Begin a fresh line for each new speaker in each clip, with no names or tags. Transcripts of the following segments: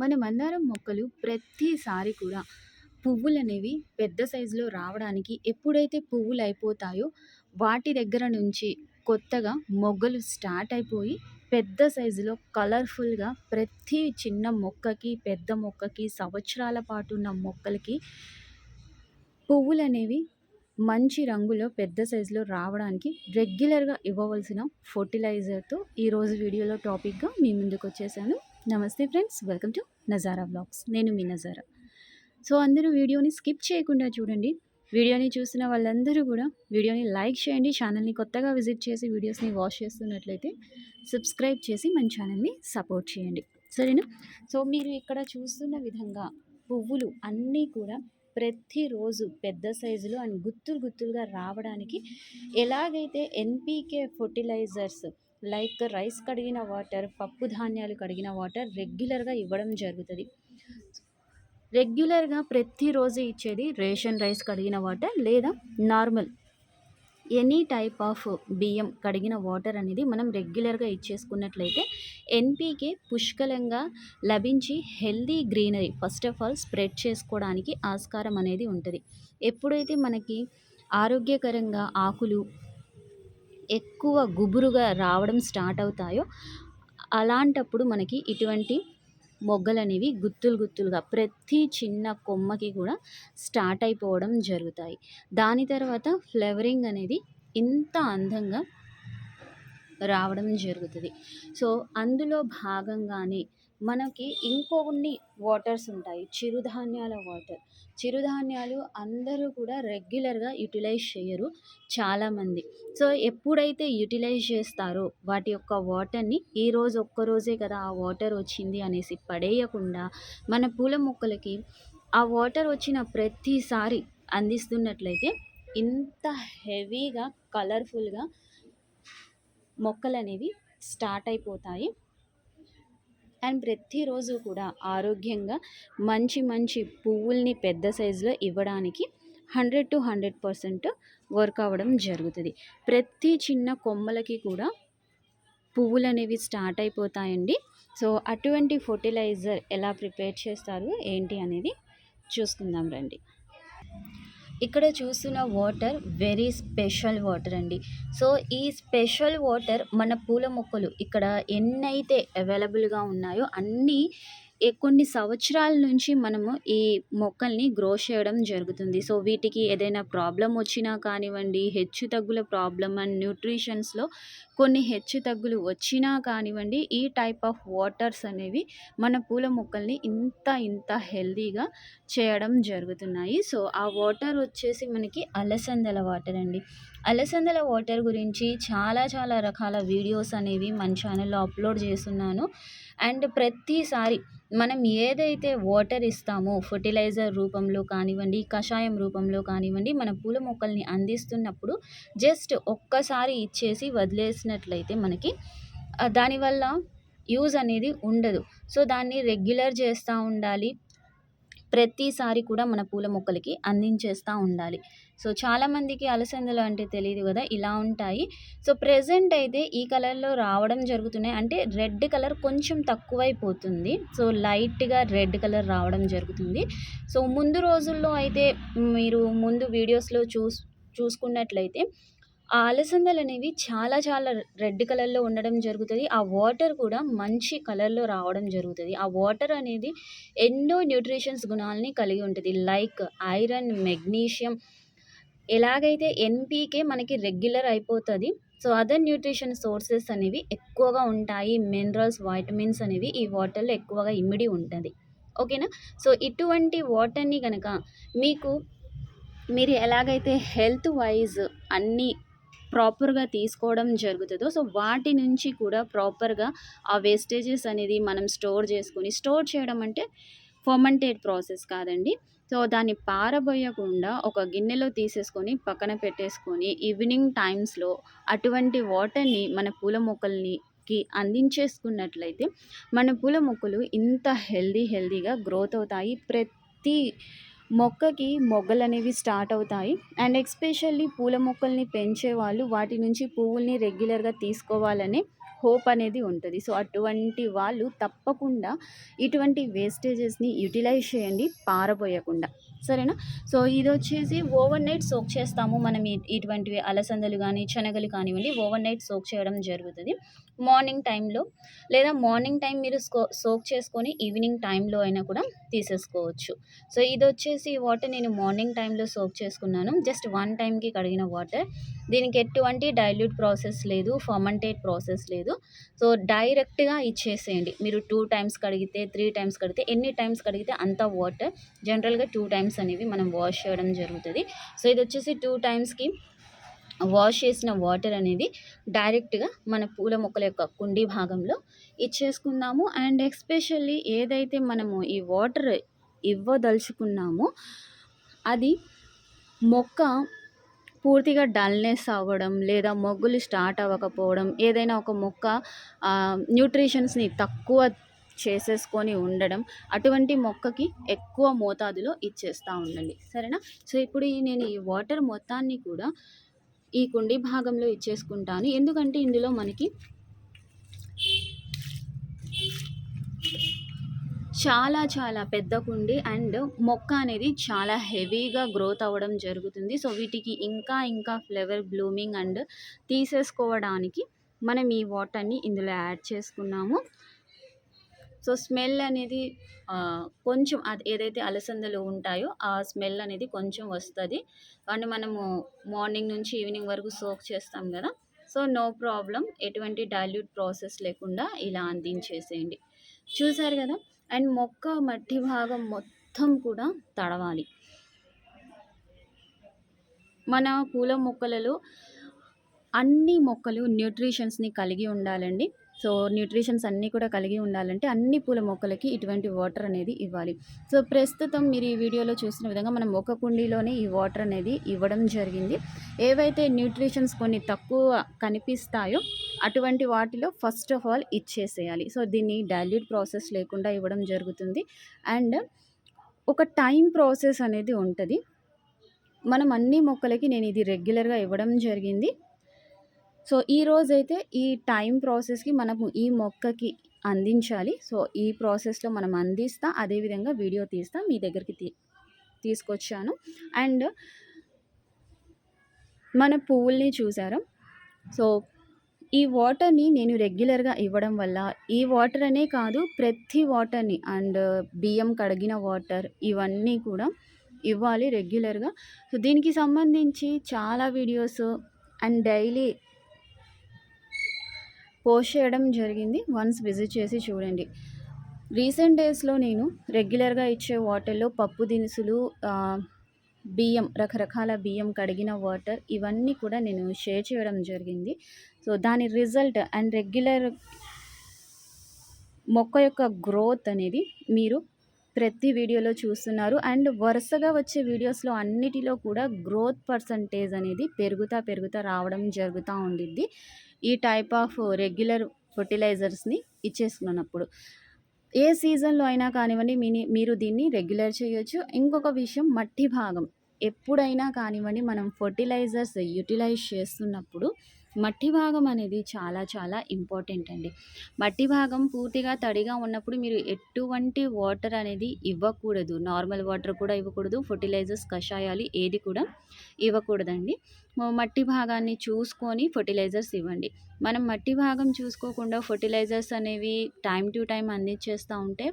మన మందారం మొక్కలు ప్రతిసారి కూడా పువ్వులు అనేవి పెద్ద సైజులో రావడానికి ఎప్పుడైతే పువ్వులు అయిపోతాయో వాటి దగ్గర నుంచి కొత్తగా మొగ్గలు స్టార్ట్ అయిపోయి పెద్ద సైజులో కలర్ఫుల్గా ప్రతి చిన్న మొక్కకి పెద్ద మొక్కకి సంవత్సరాల పాటు ఉన్న మొక్కలకి పువ్వులు అనేవి మంచి రంగులో పెద్ద సైజులో రావడానికి రెగ్యులర్గా ఇవ్వవలసిన ఫర్టిలైజర్తో ఈరోజు వీడియోలో టాపిక్గా మీ ముందుకు వచ్చేసాను నమస్తే friends welcome to Nazara blogs నేను మీ నజారా. సో అందరూ వీడియోని స్కిప్ చేయకుండా చూడండి. వీడియోని చూసిన వాళ్ళందరూ కూడా వీడియోని లైక్ చేయండి. ఛానల్ని కొత్తగా విజిట్ చేసి వీడియోస్ని వాచ్ చేస్తున్నట్లయితే సబ్స్క్రైబ్ చేసి మన ఛానల్ని సపోర్ట్ చేయండి. సరేనా? సో మీరు ఇక్కడ చూస్తున్న విధంగా పువ్వులు అన్నీ కూడా ప్రతిరోజు పెద్ద సైజులో అండ్ గుత్తులు గుత్తులుగా రావడానికి ఎలాగైతే ఎన్పీకే ఫర్టిలైజర్స్ లైక్ రైస్ కడిగిన వాటర్ పప్పు ధాన్యాలు కడిగిన వాటర్ రెగ్యులర్గా ఇవ్వడం జరుగుతుంది. రెగ్యులర్గా ప్రతిరోజు ఇచ్చేది రేషన్ రైస్ కడిగిన వాటర్ లేదా నార్మల్. ఎనీ టైప్ ఆఫ్ బియ్యం కడిగిన వాటర్ అనేది మనం రెగ్యులర్గా ఇచ్చేసుకున్నట్లయితే ఎన్పీకే పుష్కలంగా లభించి healthy greenery first of all spread చేసుకోవడానికి ఆస్కారం అనేది ఉంటుంది. ఎప్పుడైతే మనకి ఆరోగ్యకరంగా ఆకులు ఎక్కువ గుబురుగా రావడం స్టార్ట్ అవుతాయో అలాంటప్పుడు మనకి ఇటువంటి మొగ్గలు అనేవి గుత్తులు గుత్తులుగా ప్రతి చిన్న కొమ్మకి కూడా స్టార్ట్ అయిపోవడం జరుగుతాయి. దాని తర్వాత ఫ్లవరింగ్ అనేది ఇంత అందంగా రావడం జరుగుతుంది. సో అందులో భాగంగానే మనకి ఇంకొన్ని వాటర్స్ ఉంటాయి. చిరుధాన్యాల వాటర్. చిరుధాన్యాలు అందరూ కూడా రెగ్యులర్గా యూటిలైజ్ చేయరు చాలామంది. సో ఎప్పుడైతే యూటిలైజ్ చేస్తారో వాటి యొక్క వాటర్ని ఈరోజు ఒక్కరోజే కదా ఆ వాటర్ వచ్చింది అనేసి పడేయకుండా మన పూల మొక్కలకి ఆ వాటర్ వచ్చిన ప్రతిసారి అందిస్తున్నట్లయితే ఇంత హెవీగా కలర్ఫుల్గా మొక్కలు అనేవి స్టార్ట్ అయిపోతాయి. అండ్ ప్రతిరోజు కూడా ఆరోగ్యంగా మంచి మంచి పువ్వుల్ని పెద్ద సైజులో ఇవ్వడానికి hundred to hundred percent work అవ్వడం జరుగుతుంది. ప్రతి చిన్న కొమ్మలకి కూడా పువ్వులు అనేవి స్టార్ట్ అయిపోతాయండి. సో అటువంటి ఫర్టిలైజర్ ఎలా ప్రిపేర్ చేస్తారు ఏంటి అనేది చూసుకుందాం రండి. ఇక్కడ చూస్తున్న వాటర్ వెరీ స్పెషల్ వాటర్ అండి. సో ఈ స్పెషల్ వాటర్ మన పూల మొక్కలు ఇక్కడ ఎన్నైతే అవైలబుల్గా ఉన్నాయో అన్నీ కొన్ని సంవత్సరాల నుంచి మనము ఈ మొక్కల్ని గ్రో చేయడం జరుగుతుంది. సో వీటికి ఏదైనా ప్రాబ్లం వచ్చినా కానివ్వండి హెచ్చు తగ్గుల ప్రాబ్లం అండ్ న్యూట్రిషన్స్లో కొన్ని హెచ్చు తగ్గులు వచ్చినా కానివ్వండి ఈ టైప్ ఆఫ్ వాటర్స్ అనేవి మన పూల మొక్కల్ని ఇంత ఇంత హెల్దీగా చేయడం జరుగుతున్నాయి. సో ఆ వాటర్ వచ్చేసి మనకి అలసందల వాటర్ అండి. అలసందల వాటర్ గురించి చాలా చాలా రకాల వీడియోస్ అనేవి మన ఛానల్లో అప్లోడ్ చేస్తున్నాను. అండ్ ప్రతిసారి మనం ఏదైతే వాటర్ ఇస్తామో ఫర్టిలైజర్ రూపంలో కానివ్వండి కషాయం రూపంలో కానివ్వండి మన పూల మొక్కల్ని అందిస్తున్నప్పుడు జస్ట్ ఒక్కసారి ఇచ్చేసి వదిలేసినట్లయితే మనకి దానివల్ల యూజ్ అనేది ఉండదు. సో దాన్ని రెగ్యులర్ చేస్తూ ఉండాలి. ప్రతిసారి కూడా మన పూల మొక్కలకి అందించేస్తూ ఉండాలి. సో చాలామందికి అలసందలు అంటే తెలియదు కదా ఇలా ఉంటాయి. సో ప్రెజెంట్ అయితే ఈ కలర్లో రావడం జరుగుతున్నాయి. అంటే రెడ్ కలర్ కొంచెం తక్కువైపోతుంది. సో లైట్గా రెడ్ కలర్ రావడం జరుగుతుంది. సో ముందు రోజుల్లో అయితే మీరు ముందు వీడియోస్లో చూస్ చూసుకున్నట్లయితే ఆ అలసందలు అనేవి చాలా చాలా రెడ్ కలర్లో ఉండడం జరుగుతుంది. ఆ వాటర్ కూడా మంచి కలర్లో రావడం జరుగుతుంది. ఆ వాటర్ అనేది ఎన్నో న్యూట్రిషన్స్ గుణాలని కలిగి ఉంటుంది. లైక్ ఐరన్ మెగ్నీషియం ఎలాగైతే ఎన్పీకే మనకి రెగ్యులర్ అయిపోతుంది సో అదర్ న్యూట్రిషన్ సోర్సెస్ అనేవి ఎక్కువగా ఉంటాయి. మినరల్స్ వైటమిన్స్ అనేవి ఈ వాటర్లో ఎక్కువగా ఇమిడి ఉంటుంది. ఓకేనా? సో ఇటువంటి వాటర్ని కనుక మీకు మీరు ఎలాగైతే హెల్త్ వైజ్ అన్నీ ప్రాపర్గా తీసుకోవడం జరుగుతుందో సో వాటి నుంచి కూడా ప్రాపర్గా ఆ వేస్టేజెస్ అనేది మనం స్టోర్ చేసుకొని స్టోర్ చేయడం అంటే ఫర్మంటేడ్ ప్రాసెస్ కాదండి. సో దాన్ని పారబోయకుండా ఒక గిన్నెలో తీసేసుకొని పక్కన పెట్టేసుకొని ఈవినింగ్ టైమ్స్లో అటువంటి వాటర్ని మన పూల మొక్కల్ని కి అందించేసుకున్నట్లయితే మన పూల మొక్కలు ఇంత హెల్దీ హెల్దీగా గ్రోత్ అవుతాయి. ప్రతి మొక్కకి మొగ్గలు అనేవి స్టార్ట్ అవుతాయి. అండ్ ఎక్స్పెషల్లీ పూల మొక్కల్ని పెంచే వాళ్ళు వాటి నుంచి పువ్వుల్ని రెగ్యులర్గా తీసుకోవాలనే హోప్ అనేది ఉంటుంది. సో అటువంటి వాళ్ళు తప్పకుండా ఇటువంటి వేస్టేజెస్ని యూటిలైజ్ చేయండి పారబోయకుండా. సరేనా? సో ఇది వచ్చేసి ఓవర్ నైట్ సోక్ చేస్తాము. మనం ఇటువంటివి అలసందలు కానీ శనగలు కానివ్వండి ఓవర్ నైట్ సోక్ చేయడం జరుగుతుంది. మార్నింగ్ టైంలో లేదా మార్నింగ్ టైం మీరు సోక్ చేసుకొని ఈవినింగ్ టైంలో అయినా కూడా తీసేసుకోవచ్చు. సో ఇది వచ్చేసి వాటర్ నేను మార్నింగ్ టైంలో సోక్ చేసుకున్నాను. జస్ట్ వన్ టైంకి కడిగిన వాటర్. దీనికి ఎటువంటి డైల్యూట్ ప్రాసెస్ లేదు ఫర్మంటేట్ ప్రాసెస్ లేదు. సో డైరెక్ట్గా ఇచ్చేసేయండి. మీరు టూ టైమ్స్ కడిగితే త్రీ టైమ్స్ కడిగితే ఎన్ని టైమ్స్ కడిగితే అంత వాటర్ జనరల్గా టూ టైమ్స్ అనేవి మనం వాష్ చేయడం జరుగుతుంది. సో ఇది వచ్చేసి టూ టైమ్స్కి వాష్ చేసిన వాటర్ అనేది డైరెక్ట్గా మన పూల మొక్కల యొక్క కుండీ భాగంలో ఇచ్చేసుకుందాము. అండ్ ఎస్పెషల్లీ ఏదైతే మనము ఈ వాటర్ ఇవ్వదలుచుకున్నామో అది మొక్క పూర్తిగా డల్నెస్ అవ్వడం లేదా మొగ్గులు స్టార్ట్ అవ్వకపోవడం ఏదైనా ఒక మొక్క న్యూట్రిషన్స్ని తక్కువ చేసేసుకొని ఉండడం అటువంటి మొక్కకి ఎక్కువ మోతాదులో ఇచ్చేస్తూ ఉండండి. సరేనా? సో ఇప్పుడు ఈ నేను ఈ వాటర్ మొత్తాన్ని కూడా ఈ కుండీ భాగంలో ఇచ్చేసుకుంటాను. ఎందుకంటే ఇందులో మనకి చాలా చాలా పెద్ద కుండి అండ్ మొక్క అనేది చాలా హెవీగా గ్రోత్ అవ్వడం జరుగుతుంది. సో వీటికి ఇంకా ఇంకా ఫ్లేవర్ బ్లూమింగ్ అండ్ తీసేసుకోవడానికి మనం ఈ వాటర్ని ఇందులో యాడ్ చేసుకున్నాము. సో స్మెల్ అనేది కొంచెం అది ఏదైతే అలసందలు ఉంటాయో ఆ స్మెల్ అనేది కొంచెం వస్తుంది. అండ్ మనము మార్నింగ్ నుంచి ఈవినింగ్ వరకు సోక్ చేస్తాం కదా సో నో ప్రాబ్లం. ఎటువంటి డైల్యూట్ ప్రాసెస్ లేకుండా ఇలా అందించేసేయండి. చూసారు కదా అండ్ మొక్క మట్టి భాగం మొత్తం కూడా తడవాలి. మన పూల మొక్కలలో అన్ని మొక్కలు న్యూట్రిషన్స్ని కలిగి ఉండాలండి. సో న్యూట్రిషన్స్ అన్నీ కూడా కలిగి ఉండాలంటే అన్ని పూల మొక్కలకి ఇటువంటి వాటర్ అనేది ఇవ్వాలి. సో ప్రస్తుతం మీరు ఈ వీడియోలో చూసిన విధంగా మనం ఒక కుండీలోనే ఈ వాటర్ అనేది ఇవ్వడం జరిగింది. ఏవైతే న్యూట్రిషన్స్ కొన్ని తక్కువ కనిపిస్తాయో అటువంటి వాటిలో ఫస్ట్ ఆఫ్ ఆల్ ఇచ్చేసేయాలి. సో దీన్ని డైల్యూట్ ప్రాసెస్ లేకుండా ఇవ్వడం జరుగుతుంది. అండ్ ఒక టైం ప్రాసెస్ అనేది ఉంటుంది. మనం అన్ని మొక్కలకి నేను ఇది రెగ్యులర్గా ఇవ్వడం జరిగింది. సో ఈ రోజైతే ఈ టైం ప్రాసెస్కి మనము ఈ మొక్కకి అందించాలి. సో ఈ ప్రాసెస్లో మనం అందిస్తా అదేవిధంగా వీడియో తీస్తా మీ దగ్గరికి తీ తీసుకొచ్చాను. అండ్ మన పువ్వుల్ని చూసారా? సో ఈ వాటర్ని నేను రెగ్యులర్గా ఇవ్వడం వల్ల ఈ వాటర్ అనే కాదు ప్రతి వాటర్ని అండ్ బియ్యం కడిగిన వాటర్ ఇవన్నీ కూడా ఇవ్వాలి రెగ్యులర్గా. సో దీనికి సంబంధించి చాలా వీడియోస్ అండ్ డైలీ పోస్ట్ చేయడం జరిగింది. వన్స్ విజిట్ చేసి చూడండి. రీసెంట్ డేస్లో నేను రెగ్యులర్గా ఇచ్చే వాటర్లో పప్పు దినుసులు బియ్యం రకరకాల బియ్యం కడిగిన వాటర్ ఇవన్నీ కూడా నేను షేర్ చేయడం జరిగింది. సో దాని రిజల్ట్ అండ్ రెగ్యులర్ మొక్క యొక్క గ్రోత్ అనేది మీరు ప్రతి వీడియోలో చూస్తున్నారు. అండ్ వరుసగా వచ్చే వీడియోస్లో అన్నిటిలో కూడా గ్రోత్ పర్సంటేజ్ అనేది పెరుగుతా పెరుగుతా రావడం జరుగుతూ ఉండిద్ది. ఈ టైప్ ఆఫ్ రెగ్యులర్ ఫర్టిలైజర్స్ని ఇచ్చేసుకున్నప్పుడు ఏ సీజన్లో అయినా కానివ్వండి మీని మీరు దీన్ని రెగ్యులర్ చేయొచ్చు. ఇంకొక విషయం మట్టి భాగం. ఎప్పుడైనా కానివ్వండి మనం ఫర్టిలైజర్స్ యూటిలైజ్ చేస్తున్నప్పుడు మట్టి భాగం అనేది చాలా చాలా ఇంపార్టెంట్ అండి. మట్టి భాగం పూర్తిగా తడిగా ఉన్నప్పుడు మీరు ఎటువంటి వాటర్ అనేది ఇవ్వకూడదు. నార్మల్ వాటర్ కూడా ఇవ్వకూడదు. ఫర్టిలైజర్స్ కషాయాలు ఏది కూడా ఇవ్వకూడదండి. మట్టి భాగాన్ని చూసుకొని ఫర్టిలైజర్స్ ఇవ్వండి. మనం మట్టి భాగం చూసుకోకుండా ఫర్టిలైజర్స్ అనేవి టైం టు టైం అందించేస్తూ ఉంటే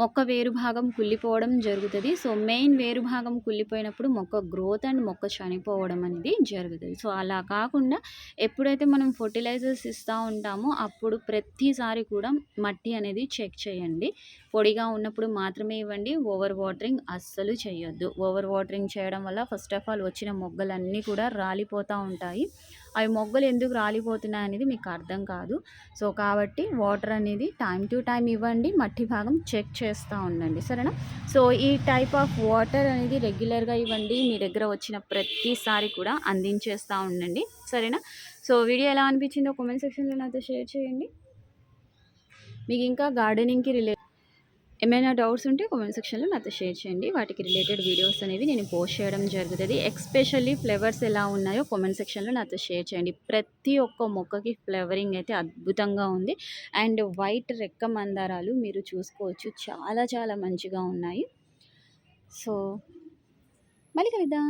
మొక్క వేరు భాగం కుళ్ళిపోవడం జరుగుతుంది. సో మెయిన్ వేరు భాగం కుళ్ళిపోయినప్పుడు మొక్క గ్రోత్ అండ్ మొక్క చనిపోవడం అనేది జరుగుతుంది. సో అలా కాకుండా ఎప్పుడైతే మనం ఫర్టిలైజర్స్ ఇస్తూ ఉంటామో అప్పుడు ప్రతిసారి కూడా మట్టి అనేది చెక్ చేయండి. పొడిగా ఉన్నప్పుడు మాత్రమే ఇవ్వండి. ఓవర్ వాటరింగ్ అస్సలు చేయొద్దు ఓవర్ వాటరింగ్ చేయడం వల్ల ఫస్ట్ ఆఫ్ ఆల్ వచ్చిన మొగ్గలన్నీ కూడా రాలిపోతూ ఉంటాయి. అవి మొగ్గలు ఎందుకు రాలిపోతున్నాయి అనేది మీకు అర్థం కాదు. సో కాబట్టి వాటర్ అనేది టైం టు టైం ఇవ్వండి మట్టి భాగం చెక్ చేస్తూ ఉండండి. సరేనా? సో ఈ టైప్ ఆఫ్ వాటర్ అనేది రెగ్యులర్గా ఇవ్వండి. మీ దగ్గర వచ్చిన ప్రతిసారి కూడా అందించేస్తూ ఉండండి. సరేనా? సో వీడియో ఎలా అనిపించిందో కామెంట్ సెక్షన్లో నాతో షేర్ చేయండి. మీకు ఇంకా గార్డెనింగ్కి రిలే ఏమైనా డౌట్స్ ఉంటే కామెంట్ సెక్షన్లో నాతో షేర్ చేయండి. వాటికి రిలేటెడ్ వీడియోస్ అనేవి నేను పోస్ట్ చేయడం జరుగుతుంది. ఎక్స్పెషల్లీ ఫ్లేవర్స్ ఎలా ఉన్నాయో కామెంట్ సెక్షన్లో నాతో షేర్ చేయండి. ప్రతి ఒక్క మొక్కకి ఫ్లేవరింగ్ అయితే అద్భుతంగా ఉంది. అండ్ వైట్ రెక్క మందారాలు మీరు చూసుకోవచ్చు. చాలా చాలా మంచిగా ఉన్నాయి. సో మళ్ళీ కలుద్దాం.